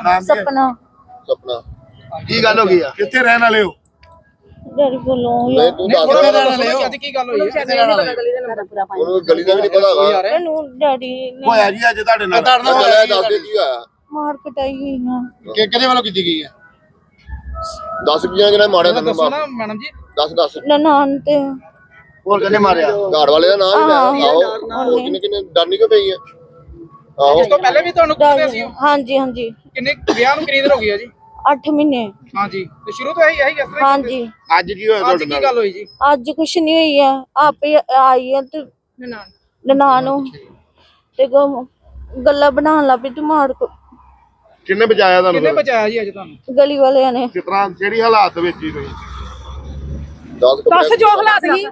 ਨਾਮ ਕੀ ਹੈ? ਸਪਨਾ। ਸੁਪਨਾ। ਕੀ ਗੱਲ ਹੋ ਗਈ ਆ? ਕਿੱਥੇ ਰਹਿਣ ਵਾਲੇ ਹੋ? ਡਰ ਕੋਲੋਂ ਨਹੀਂ ਤੂੰ ਦੱਸ। ਕਿੱਥੇ ਰਿਹਾ ਰਹਿਣ ਵਾਲੇ ਹੋ? ਕੀ ਗੱਲ ਹੋਈ? ਹੈ? ਉਹਨੂੰ ਗਲੀ ਦਾ ਵੀ ਨਹੀਂ ਪਤਾ ਹੈਗਾ। ਮੈਨੂੰ ਡੈਡੀ ਨੇ ਹੋਇਆ ਜੀ ਅੱਜ ਤੁਹਾਡੇ ਨਾਲ? ਤੁਹਾਡੇ ਨਾਲ ਇਹ ਦੱਸ ਦੇ ਕੀ ਹੋਇਆ? ਮਾਰ ਕਟਾਈ ਹੋਈ ਨਾ ਕਿ ਕਿਹਦੇ ਵੱਲੋਂ ਕੀਤੀ ਗਈ ਹੈ ਦੱਸ ਕੀਆਂ ਜਿਹੜਾ ਮਾਰਿਆ ਤੈਨੂੰ ਦੱਸੋ ਨਾ ਮੈਡਮ ਜੀ। ਦੱਸ ਦੱਸ। ਨਨਾਣ ਤੇ ਹੋਰ ਕਿਹਨੇ ਮਾਰਿਆ? ਘਾੜ ਵਾਲੇ ਦਾ ਨਾਮ ਹੀ ਆਹੋ। ਲੈ ਆਓ ਉਹ ਕਿੰਨੇ ਕਿੰਨੇ ਡਰਨੀ ਕਿਉਂ ਪਈ ਹੈ ਆਹੋ। ਇਸ ਤੋਂ ਪਹਿਲੇ ਵੀ ਤੁਹਾਨੂੰ ਉਹ? ਹਾਂਜੀ ਹਾਂਜੀ। ਕਿੰਨੇ ਵਿਆਹ ਨੂੰ ਕਿੰਨੀ ਦੇਰ ਹੋ ਗਈ ਹੈ ਜੀ? 8 ਮਹੀਨੇ। ਹਾਂਜੀ। ਤੇ ਸ਼ੁਰੂ ਤੋਂ ਇਹੀ ਇਹੀ ਇਸ ਤਰ੍ਹਾਂ ਹੀ ਹਾਂਜੀ। ਅੱਜ ਕੀ ਹੋਇਆ ਅੱਜ ਤੁਹਾਡੇ ਕੀ ਨਾਲ? ਗੱਲ ਹੋਈ ਜੀ? ਅੱਜ ਕੁਛ ਨਹੀਂ ਹੋਈ ਆ। ਆਪੇ ਆਈ ਆ ਤੇ ਨਨਾਣ। ਨੂੰ। ਤੇ ਗ- ਗੱਲਾਂ ਬਣਾਉਣ ਲੱਗ ਪਈ ਤੇ ਮਾਰ ਕੁ- ਕਿੰਨੇ ਬਚਾਇਆ ਤੁਹਾਨੂੰ ਕਿੰਨੇ ਫਿਰ? ਬਚਾਇਆ ਜੀ ਅੱਜ ਤੁਹਾਨੂੰ? ਗਲੀ ਵਾਲਿਆਂ ਨੇ। ਕਿਸ ਤਰ੍ਹਾਂ ਜਿਹੜੀ ਹਾਲਾਤ ਵਿੱਚ ਹੀ ਤੁਸੀਂ? ਦੱਸ ਜੋ ਹਾਲਾਤ ਸੀ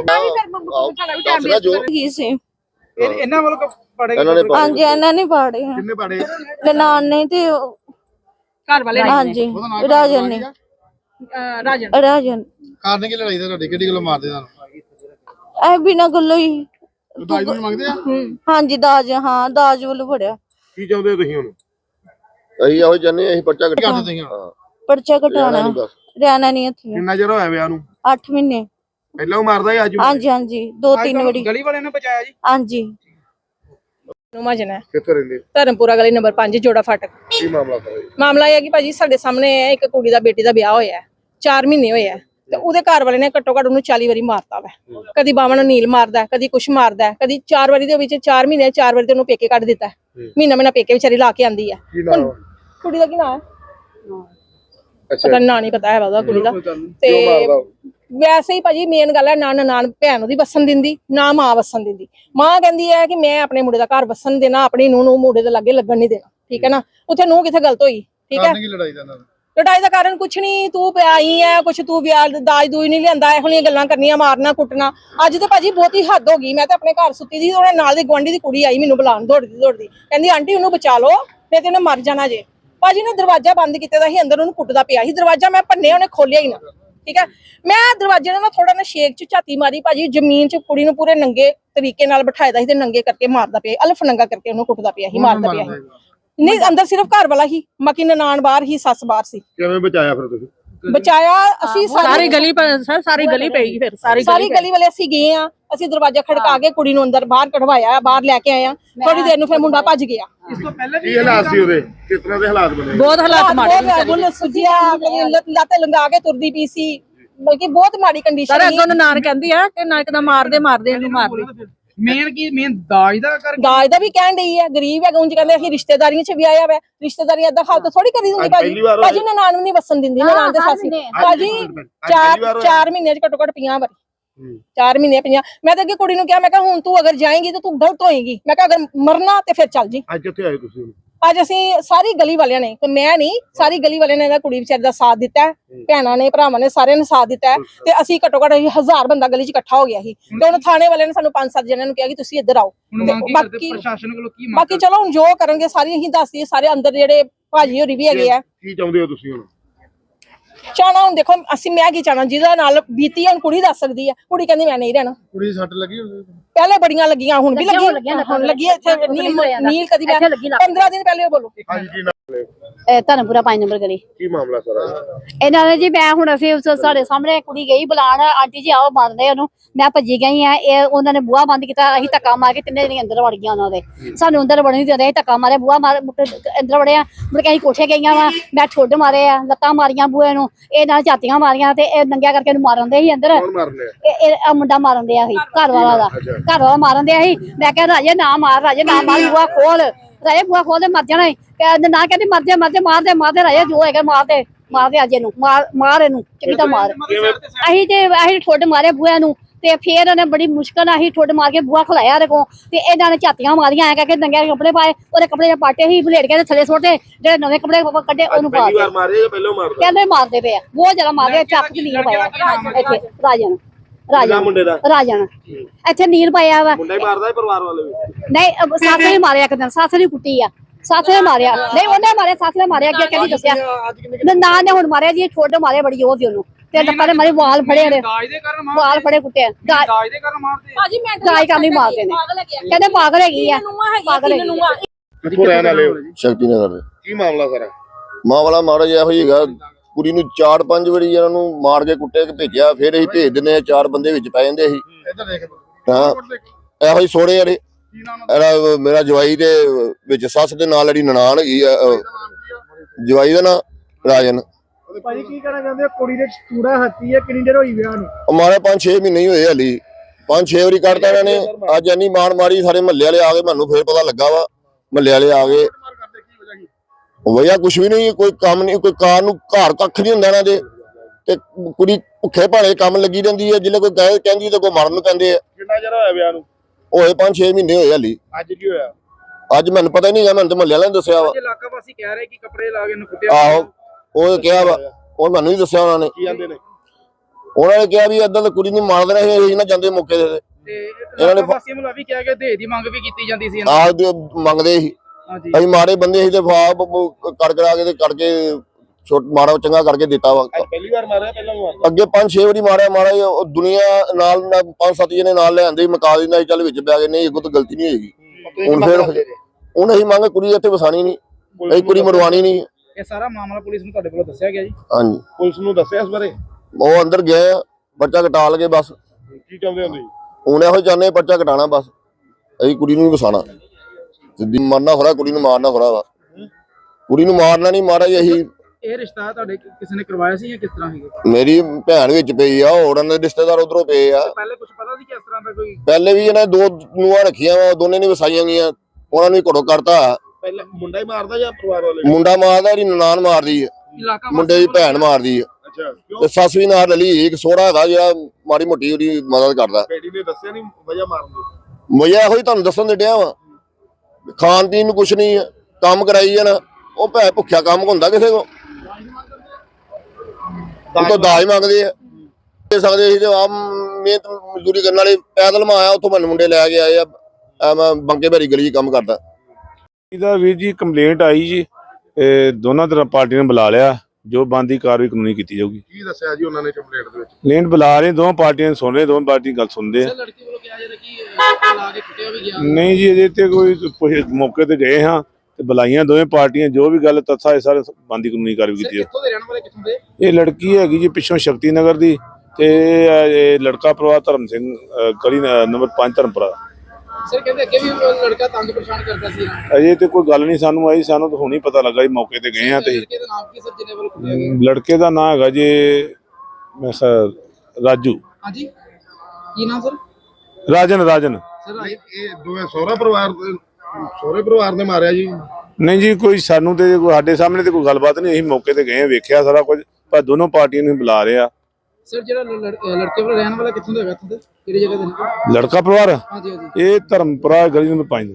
ਦੱਸ ਨਾ ਜੋ। ਕੀ ਸੀ। ਇਹ ਇਹਨਾਂ ਵੱਲੋਂ ਪੜੇਗਾ ਇਹਨਾਂ ਨੇ ਹਾਂਜੀ ਇਹਨਾਂ ਨੇ ਪਾੜੇ ਆ। ਕਿੰਨੇ ਪੜੇ ਨਨਾਣ ਨੇ ਤੇ ਉਹ- ਘਰ ਵਾਲੇ ਹਾਂਜੀ ਰਾਜਨ ਨੇ। ਅਹ ਰਾਜਨ। ਰਾਜਨ। ਕਾਰਨ ਕੀ ਲੜਾਈ ਦਾ ਤੁਹਾਡੀ? ਕਿਹੜੀ ਗੱਲੋਂ ਮਾਰਦੇ ਤੁਹਾਨੂੰ? ਐ ਬਿਨਾ ਗੱਲੋਂ ਹੀ। ਦਾਜ ਨੂੰ ਮੰਗਦੇ ਆ? ਹਾਂਜੀ ਦਾਜ ਹਾਂ ਦਾਜ ਵੱਲੋਂ ਫੜਿਆ। ਕੀ ਚਾਹੁੰਦੇ ਹੋ ਤੁਸੀਂ ਹੁਣ? ਅਸੀਂ ਇਹੋ ਜੰਨੇ ਅਸੀਂ ਪਰਚਾ ਕੱਟ ਕਰਦੇ ਤੁਸੀਂ ਹੁਣ? ਹਾਂ। ਪਰਚਾ ਘਟਾਣਾ ਨਹੀਂ ਬਸ। ਰਿਆਣਾ ਨਹੀਂ ਇੱਥੇ। ਕਿੰਨਾ ਚਿਰ ਹੋਇਆ ਵਿਆਹ ਨੂੰ? 8 ਮਹੀਨੇ। ਪਹਿਲਾਂ ਉਹ ਮਾਰਦਾ ਸੀ ਅੱਜ ਵੀ? ਹਾਂਜੀ ਹਾਂਜੀ ਦੋ ਤਿੰਨ ਵਾਰੀ। ਗਲੀ ਵਾਲਿਆਂ ਨੇ ਬਚਾਇਆ ਜੀ? ਹਾਂਜੀ। ਮਜਨ ਹੈ। ਕਿੱਥੇ ਰਹਿੰਦੇ? ਧਰਮਪੁਰਾ ਗਲੀ ਨੰਬਰ 5 ਜੋੜਾ ਫਾਟਕ। ਕੀ ਮਾਮਲਾ ਸਰ? ਮਾਮਲਾ ਇਹ ਹੈ ਕਿ ਭਾਜੀ ਸਾਡੇ ਸਾਹਮਣੇ ਇੱਕ ਕੁੜੀ ਦਾ ਬੇਟੀ ਦਾ ਵਿਆਹ ਹੋਇਆ ਹੈ 4 ਮਹੀਨੇ ਹੋਏ ਆ ਤੇ ਉਹਦੇ ਘਰ ਵਾਲੇ ਨੇ ਘੱਟੋ ਘੱਟ ਉਹਨੂੰ 40 ਵਾਰੀ ਮਾਰਤਾ ਵਾ। ਕਦੀ ਬਾਵਾਂ ਨੂੰ ਨੀਲ ਮਾਰਦਾ ਕਦੀ ਕੁਛ ਮਾਰਦਾ ਕਦੀ 4 ਵਾਰੀ ਦੇ ਵਿੱਚ 4 ਮਹੀਨੇ 4 ਵਾਰੀ ਤੇ ਉਹਨੂੰ ਪੇਕੇ ਕੱਢ ਦਿੱਤਾ। ਮਹੀਨਾ ਮਹੀਨਾ ਪੇਕੇ ਵਿਚਾਰੀ ਲਾ ਕੇ ਆਂਦੀ ਨਾਮ ਆ? ਕੁੜੀ ਦਾ ਕੀ ਨਾਮ ਹੈ? ਅੱਛਾ। ਪਤਾ ਨਾਂ ਨਹੀਂ ਪਤਾ ਹੈ ਉਹਦਾ ਕੁੜੀ ਦਾ। ਤੇ? ਵੈਸੇ ਹੀ ਭਾਜੀ ਮੇਨ ਗੱਲ ਹੈ ਨਾ ਨਨਾਣ ਭੈਣ ਉਹਦੀ ਵਸਣ ਦਿੰਦੀ ਨਾ ਮਾਂ ਵਸਣ ਦਿੰਦੀ। ਮਾਂ ਕਹਿੰਦੀ ਹੈ ਕਿ ਮੈਂ ਆਪਣੇ ਮੁੰਡੇ ਦਾ ਘਰ ਵਸਣ ਦੇਣਾ ਆਪਣੀ ਨੂੰਹ ਨੂੰ ਮੁੰਡੇ ਦੇ ਲਾਗੇ ਲੱਗਣ ਨਹੀਂ ਦੇਣਾ ਠੀਕ ਹੈ ਨਾ? ਉੱਥੇ ਨੂੰਹ ਕਿੱਥੇ ਗਲਤ ਹੋਈ ਠੀਕ ਹੈ? ਲੜਾਈ ਦਾ? ਲੜਾਈ ਕਾਰਨ ਕੁਛ ਨਹੀਂ ਤੂੰ ਪਿਆਈ ਐ ਕੁਛ ਤੂੰ ਵਿਆਹ ਦਾਜ ਦੂਜ ਨਹੀਂ ਲਿਆਂਦਾ ਇਹੋ ਜਿਹੀਆਂ ਗੱਲਾਂ ਕਰਨੀਆਂ ਮਾਰਨਾ ਕੁੱਟਣਾ। ਅੱਜ ਤੇ ਭਾਜੀ ਬਹੁਤੀ ਹੱਦ ਹੋ ਗਈ ਮੈਂ ਤਾਂ ਆਪਣੇ ਘਰ ਸੁੱਤੀ ਸੀ ਉਹਨੇ ਨਾਲ ਦੀ ਗਵਾਂਢੀ ਦੀ ਕੁੜੀ ਆਈ ਮੈਨੂੰ ਬੁਲਾਉਣ ਦੌੜਦੀ ਦੌੜਦੀ। ਕਹਿੰਦੀ ਆਂਟੀ ਉਹਨੂੰ ਬਚਾ ਲਓ ਨਹੀਂ ਤੇ ਉਹਨੇ ਮਰ ਜਾਣਾ ਜੇ। ਭਾਜੀ ਨੇ ਦਰਵਾਜ਼ਾ ਬੰਦ ਕੀਤਾ ਦਾ ਸੀ ਅੰਦਰ ਉਹਨੂੰ ਕੁੱਟਦਾ ਪਿਆ ਸੀ। ਦਰਵਾਜ਼ਾ ਮੈਂ ਭੰਨਿਆ ਉਹਨੇ ਖੋਲਿਆ ਹੀ ਨਾ। ਠੀਕ ਹੈ? ਮੈਂ ਦਰਵਾਜ਼ੇ ਨਾਲ ਥੋੜਾ ਨਾ ਸ਼ੇਕ ਚ ਝਾਤੀ ਮਾਰੀ ਭਾਜੀ ਜ਼ਮੀਨ 'ਚ ਕੁੜੀ ਨੂੰ ਪੂਰੇ ਨੰਗੇ ਤਰੀਕੇ ਨਾਲ ਬਿਠਾਇਦਾ ਸੀ ਤੇ ਨੰਗੇ ਕਰਕੇ ਮਾਰਦਾ ਪਿਆ। ਅਲਫ ਨੰਗਾ ਕਰਕੇ ਉਹਨੂੰ ਕੁੱਟਦਾ ਪਿਆ ਸੀ ਮਾਰਦਾ ਪਿਆ ਸੀ। ਨਹੀਂ ਅੰਦਰ ਸਿਰਫ ਘਰ ਵਾਲਾ ਹੀ ਬਾਕੀ ਨਨਾਣ ਬਾਹਰ ਹੀ ਸੱਸ ਬਾਹਰ ਸੀ। ਕਿਵੇਂ ਬਚਾਇਆ ਫਿਰ ਤੁਸੀਂ? ਬਚਾਇਆ ਅਸੀਂ ਸਾਰੀ ਗਲੀ ਸਰ ਸਾਰੀ ਗਲੀ ਪਈ ਫਿਰ ਸਾਰੀ ਸਾਰੀ ਗਲੀ ਵਾਲੇ ਅਸੀਂ ਗਏ ਆ ਅਸੀਂ ਦਰਵਾਜ਼ਾ ਖੜਕਾ ਕੇ ਕੁੜੀ ਨੂੰ ਅੰਦਰ ਬਾਹਰ ਕਢਵਾਇਆ ਬਾਹਰ ਲੈ ਕੇ ਆਏ ਆ। ਥੋੜੀ ਦੇਰ ਨੂੰ ਫਿਰ ਮੁੰਡਾ ਭੱਜ ਗਿਆ। ਇਸ ਤੋਂ ਪਹਿਲੇ ਵੀ ਕੀ ਹਾਲਾਤ ਸੀ ਉਹਦੇ? ਕਿਸ ਤਰ੍ਹਾਂ ਦੇ ਹਾਲਾਤ ਬਣੇ? ਬਹੁਤ ਹਾਲਾਤ ਮਾੜੇ ਬੁੱਲ ਸੁਜਿਆ ਲੱਤ ਲੱਤ ਲੰਗਾ ਕੇ ਤੁਰਦੀ ਪਈ ਸੀ। ਬਲਕਿ ਬਹੁਤ ਮਾੜੀ ਕੰਡੀਸ਼ਨ ਸਰ ਅੱਗੋਂ ਨਾਨ ਕਹਿੰਦੀ ਆ ਕਿ ਨਾ ਇੱਕਦਮ ਮਾਰਦੇ ਮਾਰਦੇ ਇਹਨੂੰ ਮਾਰਦੇ। ਮੇਨ ਕੀ ਮੇਨ ਦਾਜ ਦਾ ਕਰ ਦਾਜ ਦਾ ਵੀ ਕਹਿਣ ਡਈ ਹੈ ਗਰੀਬ ਹੈ ਉਂਝ ਕਹਿੰਦੇ ਅਸੀਂ ਰਿਸ਼ਤੇਦਾਰੀਆਂ 'ਚ ਵੀ ਆਇਆ ਵਾ ਰਿਸ਼ਤੇਦਾਰੀਆਂ ਏਦਾਂ ਹਾਲਤ ਥੋੜੀ ਕਰੀ ਦਿੰਦੀ ਭਾਜੀ। ਭਾਜੀ ਨਨਾਣ ਨੂੰ ਨਹੀਂ ਵਸਣ ਦਿੰਦੀ ਨਨਾਣ ਦੇ ਸਾਸੀ ਭਾਜੀ ਅੱਜ ਪਹਿਲੀ ਵਾਰ ਚਾਰ ਹੋਇਆ। ਚਾਰ ਮਹੀਨੇ 'ਚ ਘੱਟੋ ਘੱਟ 50 ਵਾਰੀ ਚਾਰ ਮਹੀਨੇ 50 ਮੈਂ ਤਾਂ ਅੱਗੇ ਕੁੜੀ ਨੂੰ ਕਿਹਾ ਮੈਂ ਕਿਹਾ ਹੁਣ ਤੂੰ ਅਗਰ ਜਾਏਂਗੀ ਤਾਂ ਤੂੰ ਗਲਤ ਹੋਏਗੀ। ਮੈਂ ਕਿਹਾ ਅਗਰ ਮਰਨਾ ਤੇ ਫਿਰ ਚੱਲ ਜੀ। ਅੱਜ ਕਿੱਥੇ ਆਏ ਤੁਸੀਂ? ਅੱਜ ਅਸੀਂ ਸਾਰੀ ਗਲੀ ਵਾਲਿਆਂ ਨੇ ਤੇ ਮੈਂ ਨਹੀਂ ਸਾਰੀ ਗਲੀ ਵਾਲਿਆਂ ਨੇ ਇਹਦਾ ਕੁੜੀ ਵਿਚਾਰੀ ਦਾ ਸਾਥ ਦਿੱਤਾ ਹੈ। ਭੈਣਾਂ ਨੇ ਭਰਾਵਾਂ ਨੇ ਸਾਰਿਆਂ ਨੇ ਸਾਥ ਦਿੱਤਾ ਹੈ। ਤੇ ਅਸੀਂ ਘੱਟੋ ਘੱਟ ਅਸੀਂ ਹਜ਼ਾਰ ਬੰਦਾ ਗਲੀ 'ਚ ਇਕੱਠਾ ਹੋ ਗਿਆ ਸੀ। ਤੇ ਹੁਣ ਥਾਣੇ ਵਾਲਿਆਂ ਨੇ ਸਾਨੂੰ ਪੰਜ ਸੱਤ ਜਣਿਆਂ ਨੂੰ ਕਿਹਾ ਕਿ ਤੁਸੀਂ ਇੱਧਰ ਆਓ। ਹੁਣ ਤੇ ਮੰਗ ਕੀ ਕਰਦੇ? ਬਾਕੀ ਪ੍ਰਸ਼ਾਸਨ ਕੋਲੋਂ ਕੀ ਮੰਗ ਬਾਕੀ ਚਲੋ ਹੁਣ ਜੋ ਕਰਨਗੇ ਸਾਰੀ ਅਸੀਂ ਦੱਸਦੀਏ ਸਾਰੇ ਅੰਦਰ ਜਿਹੜੇ ਭਾਜੀ ਹੋਰੀ ਵੀ ਹੈਗੇ ਆ। ਕੀ ਚਾਹੁੰਦੇ ਹੋ ਤੁਸੀਂ ਹੁਣ? ਚਾਹਣਾ ਹੁਣ ਦੇਖੋ ਅਸੀਂ ਮੈਂ ਕੀ ਚਾਹਣਾ ਜਿਹਦਾ ਨਾਲ ਬੀਤੀ ਹੁਣ ਕੁੜੀ ਦੱਸ ਸਕਦੀ ਹੈ ਕੁੜੀ ਕਹਿੰਦੀ ਮੈਂ ਨਹੀਂ ਰਹਿਣਾ। ਕੁੜੀ ਸੱਟ ਲੱਗੀ? ਪਹਿਲੇ ਬੜੀਆਂ ਲੱਗੀਆਂ ਹੁਣ ਵੀ ਲੱਗੀਆਂ ਹੁਣ ਲੱਗੀ ਇੱਥੇ ਨੀਲ ਨੀਲ ਕਦੀ ਮੈਂ 15 ਦਿਨ ਪਹਿਲੇ ਉਹ ਬੋਲੋ। ਹਾਂਜੀ ਧਰਮਪੁਰਾ 5 ਨੰਬਰ ਗਲੀ। ਕੀ ਮਾਮਲਾ ਸਾਰਾ? ਇਹਨਾਂ ਨੇ ਜੀ ਮੈਂ ਹੁਣ ਅਸੀਂ ਉਸ ਸਾਡੇ ਸਾਹਮਣੇ ਕੁੜੀ ਗਈ ਬੁਲਾਣ ਆਂਟੀ ਜੀ ਆਓ ਬੰਦੇ ਉਹਨੂੰ। ਮੈਂ ਭੱਜੀ ਗਈ ਆ। ਇਹ ਉਹਨਾਂ ਨੇ ਬੂਹਾ ਬੰਦ ਕੀਤਾ। ਅਸੀਂ ਧੱਕਾ ਮਾਰ ਕੇ ਤਿੰਨੇ ਜਣੇ ਅੰਦਰ ਵੜ ਗਈਆਂ ਉਹਨਾਂ ਦੇ। ਸਾਨੂੰ ਅੰਦਰ ਵੜਨ ਨਹੀਂ ਦਿੰਦੇ। ਅਸੀਂ ਧੱਕਾ ਮਾਰਿਆ ਬੂਹਾ ਮਾਰ ਅੰਦਰ ਵੜਿਆ। ਮੁੜ ਕੇ ਅਸੀਂ ਕੋਠੇ ਗਈਆਂ ਵਾ। ਮੈਂ ਠੁੱਡ ਮਾਰੇ ਆ ਲੱਤਾਂ ਮਾਰੀਆਂ ਬੂਹੇ ਨੂੰ। ਇਹ ਨਾਲ ਝਾਤੀਆਂ ਮਾਰੀਆਂ ਤੇ ਇਹ ਨੰਗਿਆ ਕਰਕੇ ਇਹਨੂੰ ਮਾਰਨ ਦੇ ਸੀ ਅੰਦਰ। ਕੌਣ ਮਾਰਨੇ ਆ? ਇਹ ਇਹ ਆਹ ਮੁੰਡਾ ਮਾਰਨ ਦਿਆ ਸੀ ਘਰ ਵਾਲਾ ਦਾ। ਅੱਛਾ। ਘਰ ਵਾਲਾ ਮਾਰਨ ਦਿਆ ਸੀ। ਮੈਂ ਕਿਹਾ ਰਾਜੇ ਨਾ ਮਾਰ ਰਾਜੇ ਨਾ ਮਾਰ ਬੂਆ ਖੋਲ। ਰਾਜੇ ਬੂਆ ਖੋਲ ਦੇ ਮਰ ਜਾਣਾ ਈ। ਕਹਿੰਦੇ ਨਾ ਕਹਿੰਦੀ ਮਰ ਜਾ ਮਰ ਜਾ ਮਾਰ ਦੇ ਮਾਰ ਦੇ ਰਾਜੇ ਜੋ ਹੈਗਾ ਮਾਰ ਦੇ। ਮਾਰ ਦੇ ਅੱਜ ਇਹਨੂੰ ਮਾਰ ਮਾਰ ਇਹਨੂੰ ਚੰਗੀ ਤਰ੍ਹਾਂ ਮਾਰ। ਅਸੀਂ ਤੇ ਅਸੀਂ ਠੁੱਡ ਮਾਰੇ ਬੂਆ ਨੂੰ। ਤੇ ਫੇਰ ਉਹਨੇ ਬੜੀ ਮੁਸ਼ਕਲ ਨਾਲ ਅਸੀਂ ਠੁੱਡ ਮਾਰ ਕੇ ਬੂਆ ਖਲਾਇਆ ਉਹਦੇ ਕੋਲ ਤੇ ਇਹਨਾਂ ਨੇ ਝਾਤੀਆਂ ਮਾਰੀਆਂ ਐ ਕਰਕੇ ਨੰਗੇ ਕੱਪੜੇ ਪਾਏ ਉਹਦੇ ਕੱਪੜੇ ਦੇ ਪਾਟੇ ਹੀ ਬਲੇਡ ਕੇ ਥੱਲੇ ਸੁੱਟੇ ਜਿਹੜੇ ਨਵੇਂ ਕੱਪੜੇ ਕੱਢੇ ਉਹਨੂੰ ਪਾ ਪਹਿਲੀ ਵਾਰ ਮਾਰੇ ਜਾਂ ਪਹਿਲਾਂ ਮਾਰਦਾ? ਕਹਿੰਦੇ ਮਾਰਦੇ ਪਏ ਆ। ਬਹੁਤ ਜ਼ਿਆਦਾ ਮਾਰਦੇ ਚੱਕ ਚ ਨੀਲ ਪਾਇਆ। ਇੱਥੇ ਰਾਜਨ ਰਾਜਨ ਮੁੰਡੇ ਦਾ? ਰਾਜਨ। ਇੱਥੇ ਨੀਲ ਪਾਇਆ ਵਾ। ਮੁੰਡਾ ਹੀ ਮਾਰਦਾ ਹੈ ਪਰਿਵਾਰ ਵਾਲੇ ਵੀ ਨਹੀਂ ਸੱਸ ਨੇ ਮਾਰਿਆ ਇੱਕ ਦਿਨ ਸੱਸ ਨੇ ਕੁੱਟੀ ਆ। ਸੱਸ ਨੇ ਮਾਰਿਆ। ਨਹੀਂ ਉਹਨੇ ਮਾਰਿਆ ਸੱਸ ਨੇ ਮਾਰਿਆ ਅੱਗੇ ਕਹਿੰਦੀ ਦੱਸਿਆ? ਨੰਦਾ ਨੇ ਹੁਣ ਮਾਰਿਆ ਜੀ ਠੋਡ ਮਾਰਿਆ ਬੜੀ ਉਹ ਸੀ ਉਹਨੂੰ। ਤੇ ਮਾਰੇ ਵਾਲ ਫੜੇ ਨੇ ਦਾਜ ਦੇ ਕਾਰਨ ਵਾਲ ਮਾਰਦੇ ਫੜੇ ਕੁੱਟੇ ਗਾ- ਦਾਜ ਦੇ ਕਾਰਨ ਮਾਰਦੇ ਭਾਜੀ ਮੈਂ ਗਾਇ ਕਰਨੀ ਮਾਰਦੇ ਨੇ ਕਹਿੰਦੇ ਪਾਗਲ ਹੈਗੀ ਆ। ਪਾਗਲ ਹੈਗੀ ਆ। ਕਿੱਥੋਂ ਰਹਿਣ ਵਾਲੇ ਹੋ। ਸ਼ਕਤੀ ਨਗਰ ਦੇ ਕੀ ਮਾਮਲਾ ਸਾਰਾ? ਮਾਮਲਾ ਮਾੜਾ ਜਿਹਾ ਇਹੋ ਹੀ ਹੈਗਾ। ਕੁੜੀ ਨੂੰ ਚਾਰ ਪੰਜ ਵਾਰੀ ਇਹਨਾਂ ਨੂੰ ਮਾਰ ਕੇ ਕੁੱਟੇ ਕੇ ਭੇਜਿਆ। ਫਿਰ ਅਸੀਂ ਭੇਜ ਦਿੰਦੇ ਆ ਚਾਰ ਬੰਦੇ ਵਿੱਚ ਪੈ ਜਾਂਦੇ ਸੀ ਇੱਧਰ ਦੇਖ। ਹਾਂ। ਇਹੋ ਹੀ ਸੋੜੇ ਵਾਲੇ ਇਹਦਾ ਮੇਰਾ ਜਵਾਈ ਦੇ ਵਿੱਚ ਸੱਸ ਦੇ ਨਾਲ ਜਿਹੜੀ ਨਨਾਣ ਹੈਗੀ ਆ ਅਹ, ਜਵਾਈ ਦਾ ਨਾਂ ਰਾਜਨ। ਭਾਜੀ ਕੀ ਕਹਿਣਾ ਚਾਹੁੰਦੇ ਹੋ? ਕੁੜੀ ਦੇ ਚੂੜਾ ਹੱਤੀ ਹੈ ਕਿੰਨੀ ਦੇਰ ਹੋਈ ਵਿਆਹ ਨੂੰ? ਉਹ ਮਾਰੇ 5-6 ਮਹੀਨੇ ਹੀ ਹੋਏ ਹਲੀ। 5-6 ਵਾਰੀ ਕੱਢਤਾ ਇਹਨਾਂ ਨੇ। ਅੱਜ ਇੰਨੀ ਮਾਰ ਮਾਰੀ ਸਾਰੇ ਮਹੱਲੇ ਵਾਲੇ ਆ ਗਏ ਮੈਨੂੰ ਫੇਰ ਪਤਾ ਲੱਗਾ ਵਾ। ਮਹੱਲੇ ਵਾਲੇ ਆ ਗਏ। ਵਈਆ ਕੁਛ ਵੀ ਨਹੀਂ ਕੋਈ ਕੰਮ ਨਹੀਂ ਕੋਈ ਕਾਰ ਨੂੰ ਘਰ ਕੱਖ ਨਹੀਂ ਹੁੰਦਾ ਇਹਨਾਂ ਦੇ। ਤੇ ਕੁੜੀ ਭੁੱਖੇ ਭਾਣੇ ਕੰਮ ਲੱਗੀ ਰਹਿੰਦੀ ਹੈ ਜਿੱਲੇ ਕੋਈ ਕਹੇ ਕਹਿੰਦੀ ਤੇ ਕੋਈ ਮਰਨ ਨੂੰ ਕਹਿੰਦੇ ਆ। ਕਿੰਨਾ ਚਿਰ ਹੋਇਆ ਵਿਆਹ ਨੂੰ? ਹੋਏ 5-6 ਮਹੀਨੇ ਹੋਏ ਹਲੀ। ਅੱਜ ਕੀ ਹੋਇਆ? ਅੱਜ ਮੈਨੂੰ ਪਤਾ ਹੀ ਨਹੀਂ ਗਾ ਮੈਨੂੰ ਤੇ ਮਹੱਲੇ ਵਾਲਿਆਂ ਨੇ ਦੱਸਿਆ ਵਾ। ਇਲਾਕਾ ਵਾਸੀ ਕਹਿ ਰਹੇ ਕਿ ਕੱਪੜੇ ਲਾ ਕੇ ਇਹਨੂੰ ਕੁੱਟਿਆ। ਆਹੋ। ਉਹ ਕਿਹਾ ਵਾ ਉਹ ਮੈਨੂੰ ਨਹੀਂ ਦੱਸਿਆ ਉਹਨਾਂ ਨੇ। ਕੀ ਆਂਦੇ ਨੇ? ਉਹਨਾਂ ਨੇ ਕਿਹਾ ਵੀ ਏਦਾਂ ਤਾਂ ਕੁੜੀ ਨੂੰ ਮਾਰ ਦੇਣਾ ਸੀ ਅਸੀਂ ਨਾ ਜਾਂਦੇ ਮੌਕੇ ਤੇ। ਤੇ ਇਹਨਾਂ ਨੇ ਵਾਸੀਆਂ ਵੱਲੋਂ ਵੀ ਕਿਹਾ ਕਿ ਦੇ ਦੀ ਮੰਗ ਵੀ ਕੀਤੀ ਜਾਂਦੀ ਸੀ ਇਹਨਾਂ ਆਹ ਦੇ ਮੰਗਦੇ ਸੀ। ਹਾਂਜੀ। ਅਸੀਂ ਮਾਰੇ ਬੰਦੇ ਸੀ ਤੇ ਫਾਬ ਕਰ ਕਰਾ ਕੇ ਤੇ ਕਰਕੇ ਛੋਟ ਮਾਰਾ ਚੰਗਾ ਕਰਕੇ ਦਿੱਤਾ ਵਾ। ਪਹਿਲੀ ਵਾਰ ਮਾਰਿਆ ਪਹਿਲਾਂ ਵੀ ਮਾਰਦਾ ਅੱਗੇ ਪੰਜ ਛੇ ਵਾਰੀ ਮਾਰਿਆ ਮਾਰਾ ਜੀ, ਉਹ ਦੁਨੀਆ ਨਾਲ ਨਾ ਪੰਜ ਸੱਤ ਜਣੇ ਨਾਲ ਲੈ ਆਂਦੇ ਮਕਾ ਦਿੰਦਾ ਚੱਲ ਵਿੱਚ ਬੈ ਗਏ ਨਹੀਂ ਅੱਗੋਂ ਤਾਂ ਗਲਤੀ ਨਹੀਂ ਹੋਏਗੀ। ਹੁਣ ਫਿਰ ਹੁਣ ਅਸੀਂ ਮੰਗ ਕੁੜੀ ਇੱਥੇ ਵਸਾਣੀ ਨਹੀਂ। ਅਸੀਂ ਕੁੜੀ ਮਰਵਾਣੀ ਨਹੀਂ। ਇਹ ਸਾਰਾ ਮਾਮਲਾ ਪੁਲਿਸ ਨੂੰ ਤੁਹਾਡੇ ਵੱਲੋਂ ਦੱਸਿਆ ਗਿਆ ਜੀ? ਹਾਂਜੀ। ਪੁਲਿਸ ਨੂੰ ਦੱਸਿਆ ਇਸ ਬਾਰੇ? ਉਹ ਅੰਦਰ ਗਏ ਆ ਬੱਚਾ ਕਟਾ ਲਗੇ ਬਸ। ਕੀ ਚਾਹੁੰਦੇ ਹੋ ਤੁਸੀਂ? ਹੁਣ ਇਹੋ ਚਾਹੁੰਦੇ ਹਾਂ ਬੱਚਾ ਕਟਾਣਾ ਬਸ। ਅਸੀਂ ਕੁੜੀ ਨੂੰ ਵਸਾਣਾ ਸਿੱਧੀ ਮਰਨਾ ਖਰਾ ਕੁੜੀ ਨੂੰ ਮਾਰਨਾ ਖਰਾ ਵਾ। ਕੁੜੀ ਨੂੰ ਮਾਰਨਾ ਨਹੀਂ ਮਾਰਾ ਜੀ ਅਸੀਂ ਇਹ ਰਿਸ਼ਤਾ ਤੁਹਾਡੇ ਕਿਸੇ ਨੇ ਕਰਵਾਇਆ ਸੀ ਜਾਂ ਕਿਸ ਤਰ੍ਹਾਂ ਸੀਗਾ? ਮੇਰੀ ਭੈਣ ਵਿੱਚ ਪਈ ਆ ਹੋਰ ਉਹਨਾਂ ਦੇ ਰਿਸ਼ਤੇਦਾਰ ਉਧਰੋਂ ਪਏ ਆ। ਪਹਿਲੇ ਕੁਝ ਪਤਾ ਸੀ ਕਿ ਇਸ ਤਰ੍ਹਾਂ ਦਾ ਕੋਈ ਪਹਿਲੇ ਵੀ ਇਹਨਾਂ ਦੋ ਨੂੰਹਾਂ ਰੱਖੀਆਂ ਵਾ ਦੋਨੇ ਨੇ ਵਸਾਈਆਂ ਗਈਆਂ। ਉਹਨਾਂ ਨੂੰ ਵੀ ਘੜੋ ਕਰਤਾ ਪਹਿਲਾਂ ਮੁੰਡਾ ਹੀ ਮਾਰਦਾ ਜਾਂ ਪਰਿਵਾਰ ਵਾਲੇ? ਮੁੰਡਾ ਮਾਰਦਾ ਇਹਦੀ ਨਨਾਣ ਮਾਰਦੀ ਆ ਇਲਾਕਾ ਮੁੰਡੇ ਦੀ ਭੈਣ ਮਾਰਦੀ ਅੱਛਾ ਕਿਉਂ? ਤੇ ਸੱਸ ਵੀ ਨਾਲ ਰਲੀ ਇੱਕ ਸੋਹਰਾ ਹੈਗਾ ਜਿਹੜਾ ਮਾੜੀ ਮੋਟੀ ਉਹਦੀ ਮਦਦ ਕਰਦਾ। ਬੇਟੀ ਨੇ ਦੱਸਿਆ ਨਹੀਂ ਵਜ੍ਹਾ ਮਾਰਨ ਦੀ? ਮਜ਼ਾ ਇਹੋ ਹੀ ਤੁਹਾਨੂੰ ਦੱਸਣ ਦੇ ਡਿਆ ਵਾ। ਖਾਣ ਪੀਣ ਨੂੰ ਕੁਛ ਨਹੀਂ ਕੰਮ ਕਰਾਈ ਜਾਣਾ। ਉਹ ਭੈ ਭੁੱਖਿਆ ਕੰਮ ਹੁੰਦਾ ਕਿਸੇ ਕੋ ਉਹ ਤਾਂ ਦਾਜ ਮੰਗਦੇ ਆ। ਦੇ ਸਕਦੇ ਸੀ ਤੇ ਆ ਮਿਹਨਤ ਮਜ਼ਦੂਰੀ ਕਰਨ ਵਾਲੇ ਪੈਦਲ ਮੈਂ ਆਇਆ ਉੱਥੋਂ ਮੈਨੂੰ ਮੁੰਡੇ ਲੈ ਕੇ ਆਏ ਆ। ਆ ਮੈਂ ਬੰਕੇ ਭੈਰੀ ਗਲੀ 'ਚ ਕੰਮ ਕਰਦਾ। ਇਹਦਾ ਵੀਰ ਜੀ ਕੰਪਲੇਂਟ ਆਈ ਜੀ ਇਹ ਦੋਨਾਂ ਤਰ੍ਹਾਂ ਪਾਰਟੀਆਂ ਨੇ ਬੁਲਾ ਲਿਆ ਜੋ ਬੰਦੀ ਕਾਰਵਾਈ ਕਾਨੂੰਨੀ ਕੀਤੀ ਜਾਊਗੀ। ਕੀ ਦੱਸਿਆ ਜੀ ਉਹਨਾਂ ਨੇ ਕੰਪਲੇਂਟ ਦੇ ਵਿੱਚ? ਕੰਪਲੇਂਟ ਬੁਲਾ ਰਹੇ ਦੋਵਾਂ ਪਾਰਟੀਆਂ ਨੂੰ ਸੁਣ ਰਹੇ ਦੋਵਾਂ ਪਾਰਟੀ ਗੱਲ ਸੁਣਦੇ ਆ। ਲੜਕੀ ਵੱਲੋਂ ਕਿਹਾ ਜਾਂਦਾ ਕਿ ਲਾ ਕੇ ਕੁੱਟਿਆ ਵੀ ਗਿਆ। ਨਹੀਂ ਜੀ ਅਜੇ ਤੇ ਕੋਈ ਪੁੱਛ- ਮੌਕੇ ਤੇ ਗਏ ਹਾਂ ਤੇ ਬੁਲਾਈਆਂ ਦੋਵੇਂ ਪਾਰਟੀਆਂ ਜੋ ਵੀ ਗੱਲ ਤੱਥਾ ਇਹ ਸਾਰੇ ਬੰਦੀ ਕਾਨੂੰਨੀ ਕਾਰਵਾਈ ਕੀਤੀ ਜਾਊ ਕਿੱਥੋਂ ਦੇ ਰਹਿਣ ਵਾਲੇ ਕਿੱਥੋਂ ਦੇ? ਇਹ ਲੜਕੀ ਹੈਗੀ ਜੀ ਪਿੱਛੋਂ ਸ਼ਕਤੀ ਨਗਰ ਦੀ ਤੇ ਇਹ ਲੜਕਾ ਪਰਿਵਾਰ ਧਰਮ ਸਿੰਘ ਅਹ, ਗਲੀ ਨ- ਨੰਬਰ 5 ਧਰਮਪੁਰਾ ਸਰ ਕਹਿੰਦੇ ਅੱਗੇ ਵੀ ਲੜਕਾ ਤੰਗ ਪਰੇਸ਼ਾਨ ਕਰਦਾ ਸੀ। ਅਜੇ ਤੇ ਕੋਈ ਗੱਲ ਨਹੀਂ ਸਾਨੂੰ ਆਈ ਸਾਨੂੰ ਤਾਂ ਹੁਣੀ ਪਤਾ ਲੱਗਾ ਜੀ ਮੌਕੇ ਤੇ ਗਏ ਹਾਂ ਤੇ। ਲੜਕੇ ਦਾ ਨਾਮ ਕੀ ਸਰ ਜਿਹਨੇ ਵੱਲੋਂ ਕੁੱਟਿਆ ਗਿਆ? ਲੜਕੇ ਦਾ ਨਾਂ ਹੈਗਾ ਜੀ ਮੈਂ ਖਿਆਲ ਰਾਜੂ। ਹਾਂਜੀ। ਕੀ ਨਾਮ ਸਰ? ਰਾਜਨ ਰਾਜਨ। ਸਰ ਇਹ ਦੋਵੇਂ ਸਹੁਰਾ ਪਰਿਵਾਰ ਦੇ ਸਹੁਰੇ ਪਰਿਵਾਰ ਨੇ ਮਾਰਿਆ ਜੀ। ਨਹੀਂ ਜੀ ਕੋਈ ਸਾਨੂੰ ਤੇ ਕੋਈ ਸਾਡੇ ਸਾਹਮਣੇ ਤੇ ਕੋਈ ਗੱਲਬਾਤ ਨਹੀਂ ਅਸੀਂ ਮੌਕੇ ਤੇ ਗਏ ਵੇਖਿਆ ਸਾਰਾ ਕੁਝ ਪਰ ਦੋਨੋਂ ਪਾਰਟੀਆਂ ਨੂੰ ਬੁਲਾ ਰਹੇ ਆ। ਸਰ ਜਿਹੜਾ ਲੜ- ਲੜ- ਲੜਕੇ ਵੱਲੋਂ ਰਹਿਣ ਵਾਲਾ ਕਿੱਥੋਂ ਦਾ ਹੈਗਾ ਇੱਥੋਂ? ਦੇ ਕਿਹੜੀ ਜਗ੍ਹਾ ਦੇ ਨੇ? ਲੜਕਾ ਪਰਿਵਾਰ? ਹਾਂਜੀ ਹਾਂਜੀ। ਇਹ ਧਰਮਪੁਰਾ ਗਲੀ ਨੰਬਰ 5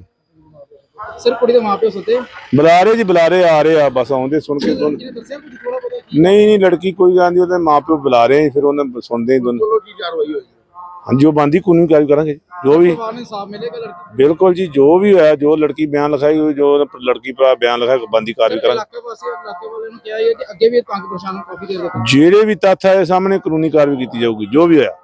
ਸਰ ਕੁੜੀ ਦੇ ਮਾਪਿਓ ਸੁੱਤੇ? ਬੁਲਾ ਰਹੇ ਜੀ ਬੁਲਾ ਰਹੇ ਆ ਰਹੇ ਆ ਬਸ ਆਉਂਦੇ ਸੁਣ ਕੇ ਦੋਨ- ਜਿਹਨੇ ਦੱਸਿਆ ਕੁਝ ਥੋੜਾ ਬਹੁਤਾ? ਕੀ ਨਹੀਂ ਨਹੀਂ ਲੜਕੀ ਕੋਈ ਨਹੀਂ ਉਹਦੇ ਮਾਪਿਓ ਬੁਲਾ ਰਹੇ ਆ, ਫਿਰ ਉਹਨਾਂ ਸੁਣਦੇ ਹੀ ਦੋਨੋਂ। ਚਲੋ ਕੀ ਕਾਰਵਾਈ ਹੋਈ। ਹਾਂਜੀ ਉਹ ਬੰਦੀ ਕਾਨੂੰਨੀ ਕਾਰਵਾਈ ਕਰਾਂਗੇ ਜੋ ਵੀ। ਪਰਿਵਾਰ ਨੂੰ ਇਨਸਾਫ ਮਿਲੇਗਾ ਲੜਕੀ ਬਿਲਕੁਲ ਜੀ ਜੋ ਵੀ ਹੋਇਆ ਜੋ ਲੜਕੀ ਬਿਆਨ ਲਿਖਾਈ ਹੋਈ ਜੋ ਲੜਕੀ ਭਰਾ ਬਿਆਨ ਲਿਖਾਇਆ ਬੰਦੀ ਕਾਰਵਾਈ ਕਰਾਂਗੇ। ਇਲਾਕੇ ਵਾਸੀ ਇਲਾਕੇ ਵਾਲਿਆਂ ਨੂੰ ਕਿਹਾ ਹੈ ਕਿ ਅੱਗੇ ਵੀ ਇਹ ਤੰਗ ਪਰੇਸ਼ਾਨ ਕਾਫੀ ਦੇਰ ਤੱਕ ਜਿਹੜੇ ਵੀ ਤੱਥ ਆਏ ਸਾਹਮਣੇ ਕਾਨੂੰਨੀ ਕਾਰਵਾਈ ਕੀਤੀ ਜਾਊਗੀ ਜੋ ਵੀ ਹੋਇਆ।